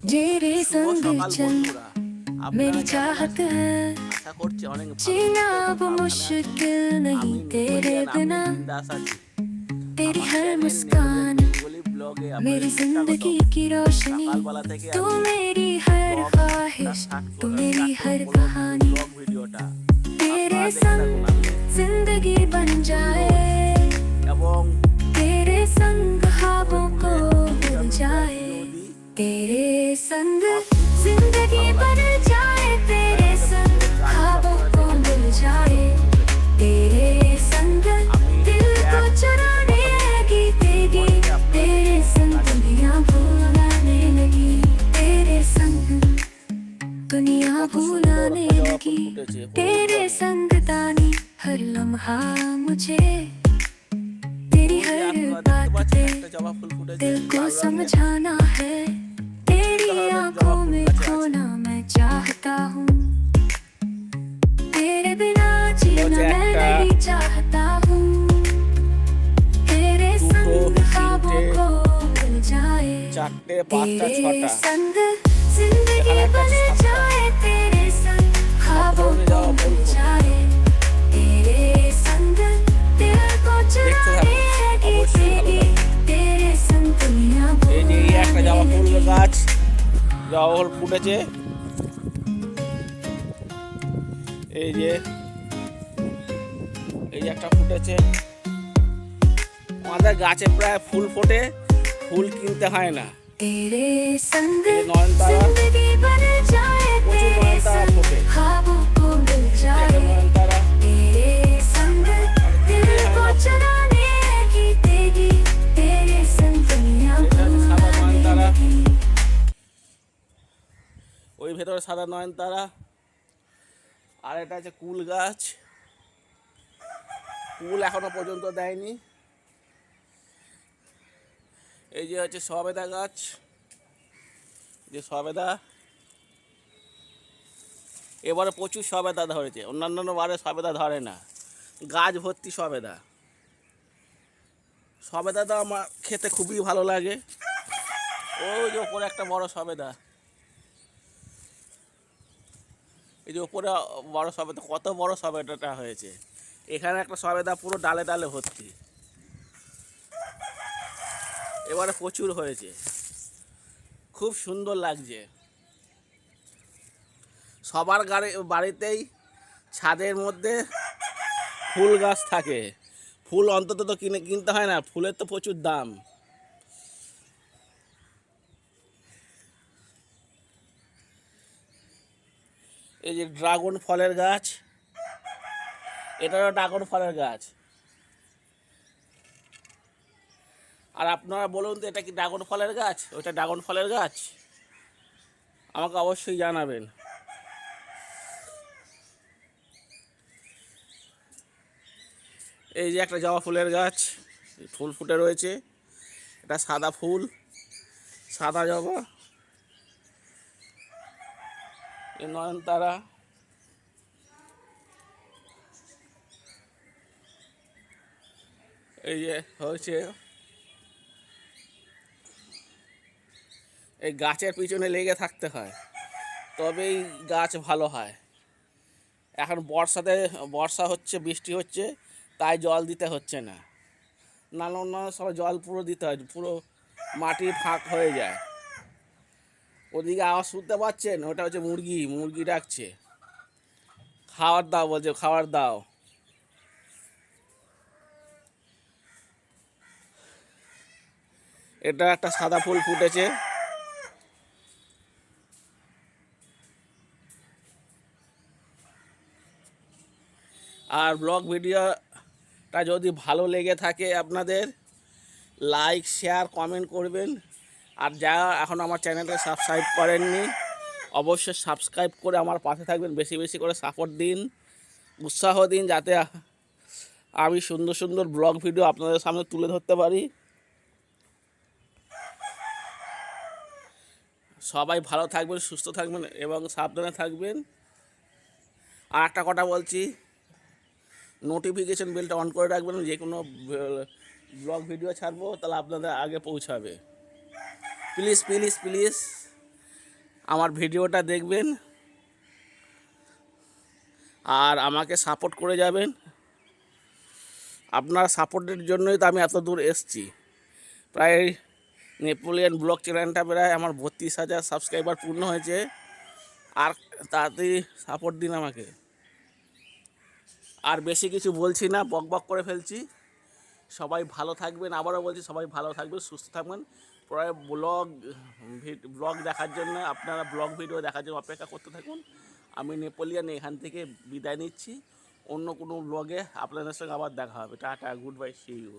तेरे শুভ संग সকাল चल বন্ধুরা আপনারা मेरी কেমন चाहत আছেন? है আশা করছি অনেক ভালো जीना আছেন। अब আপনারা- मुश्किल আমি नहीं तेरे নুরুল, আমি बिना বিন্দাস আছি। तेरी আমার हर চ্যানেল मुस्कान নেটওয়ার্ক গুগলি ব্লগে আপনাদের मेरी স্বাগতম। जिंदगी की रोशनी সকালবেলা থেকে तू আমি मेरी हर ব্লগটা ख्वाहिश start तू করে- मेरी start हर করবো कहानी ব্লগ ভিডিওটা तेरे আপনারা দেখতে থাকুন। संग আমি जिंदगी बन जाए এবং तेरे संग ख्वाबों को मिल जाए নদী तेरे संग ज़िंदगी बन जाए, तेरे संग खाबों को मिल जाए। तेरे संग दिल को चुराने तेरे संग दुनिया भूलाने लगी। तेरे संग दुनिया भूलाने लगी। तेरे संग दानी हर लम्हा मुझे। तेरी हर बात पे दिल को समझाना है। होना मैं चाहता हूँ। तेरे बिना जीना मैं नहीं चाहता हूँ। तेरे संग खाबों को मिल जाए। तेरे संग ज़िंदगी बन जाए तेरे संग खाबों को मिल जाए। तेरे संग दिल को चलाने लगी तेरी तेरे संग दुनिया बोल रही है জহল ফুটেছে। এই যে এই যে একটা ফুটেছে। আমাদের গাছে প্রায় ফুল ফোটে ফুল কিনতে হয় না। নয়নতারা প্রচুর নয়নতারা ফোটে। ওই ভেতরে সাদা নয়নতারা। আর এটা হচ্ছে কুল গাছ। কুল এখনও পর্যন্ত দেয়নি। এই যে হচ্ছে সবেদা গাছ। যে সবেদা। এবারে প্রচুর সবেদা ধরেছে। অন্যান্য বারে সবেদা ধরে না। গাছ ভর্তি সবেদা। সবেদা তো আমার খেতে খুবই ভালো লাগে। ওই যে ওপরে একটা বড় সবেদা। এই যে ওপরে বড় সবেদা কত বড় সবেদাটা হয়েছে। এখানে একটা সবেদা পুরো ডালে ডালে ভর্তি। এবারে প্রচুর হয়েছে। খুব সুন্দর লাগছে। সবার গাড়ি, বাড়িতেই ছাদের মধ্যে ফুল গাছ থাকে। ফুল অন্তত তো কিনে, কিনতে হয় না, ফুলের তো প্রচুর দাম। এই যে ড্রাগন ফলের গাছ, এটারও ড্রাগন ফলের গাছ। আর আপনারা বলুন তো, এটা কি ড্রাগন ফলের গাছ? ওইটা ড্রাগন ফলের গাছ? আমাকে অবশ্যই জানাবেন। এই যে একটা জবা ফুলের গাছ, ফুল ফুটে রয়েছে। এটা সাদা ফুল, সাদা জবা এই নয়নতারা এই যে হয়েছে। এই গাছের পিছনে লেগে থাকতে হয়, তবেই গাছ ভালো হয়। এখন বর্ষাতে, বর্ষা হচ্ছে, বৃষ্টি হচ্ছে, তাই জল দিতে হচ্ছে না। নানা সময় জল পুরো দিতে হয়, পুরো মাটি ফাঁক হয়ে যায়। ওদিকে আওয়াজ শুনতে পাচ্ছেন? ওটা হচ্ছে মুরগি মুরগি ডাকছে। খাবার দাও, বলছে, খাবার দাও। এটা একটা সাদা ফুল ফুটেছে। আর ব্লগ ভিডিওটা যদি ভালো লেগে থাকে আপনাদের, লাইক, শেয়ার, কমেন্ট করবেন। আর যারা এখন আমার চ্যানেলটা সাবস্ক্রাইব করেননি, অবশ্যই সাবস্ক্রাইব করে আমার পাশে থাকবেন, বেশি বেশি করে সাপোর্ট দিন, উৎসাহ দিন, যাতে আমি সুন্দর সুন্দর ব্লগ ভিডিও আপনাদের সামনে তুলে ধরতে পারি। সবাই ভালো থাকবেন, সুস্থ থাকবেন এবং সাবধানে থাকবেন। আর একটা কথা বলছি নোটিফিকেশন বেলটা অন করে রাখবেন, যে কোনো ব্লগ ভিডিও ছাড়বো, তাহলে আপনাদের আগে পৌঁছাবে। প্লিজ প্লিজ প্লিজ আমার ভিডিওটা দেখবেন। আর আমাকে সাপোর্ট করে যাবেন। আপনার সাপোর্টের জন্যই তো আমি এত দূর এসছি। প্রায় নেপোলিয়ান ব্লগ চ্যানেলটা প্রায় আমার বত্রিশ হাজার সাবস্ক্রাইবার পূর্ণ হয়েছে। আর তাড়াতাড়ি সাপোর্ট দিন আমাকে। আর বেশি কিছু বলছি না, বক বক করে ফেলছি। সবাই ভালো থাকবেন। আবারও বলছি, সবাই ভালো থাকবেন, সুস্থ থাকবেন। পরে ব্লগ ব্লগ দেখার জন্য, আপনারা ব্লগ ভিডিও দেখার জন্য অপেক্ষা করতে থাকুন। আমি নেপোলিয়ান এখান থেকে বিদায় নিচ্ছি। অন্য কোনো ব্লগে আপনাদের সঙ্গে আবার দেখা হবে। Tata, good bye see you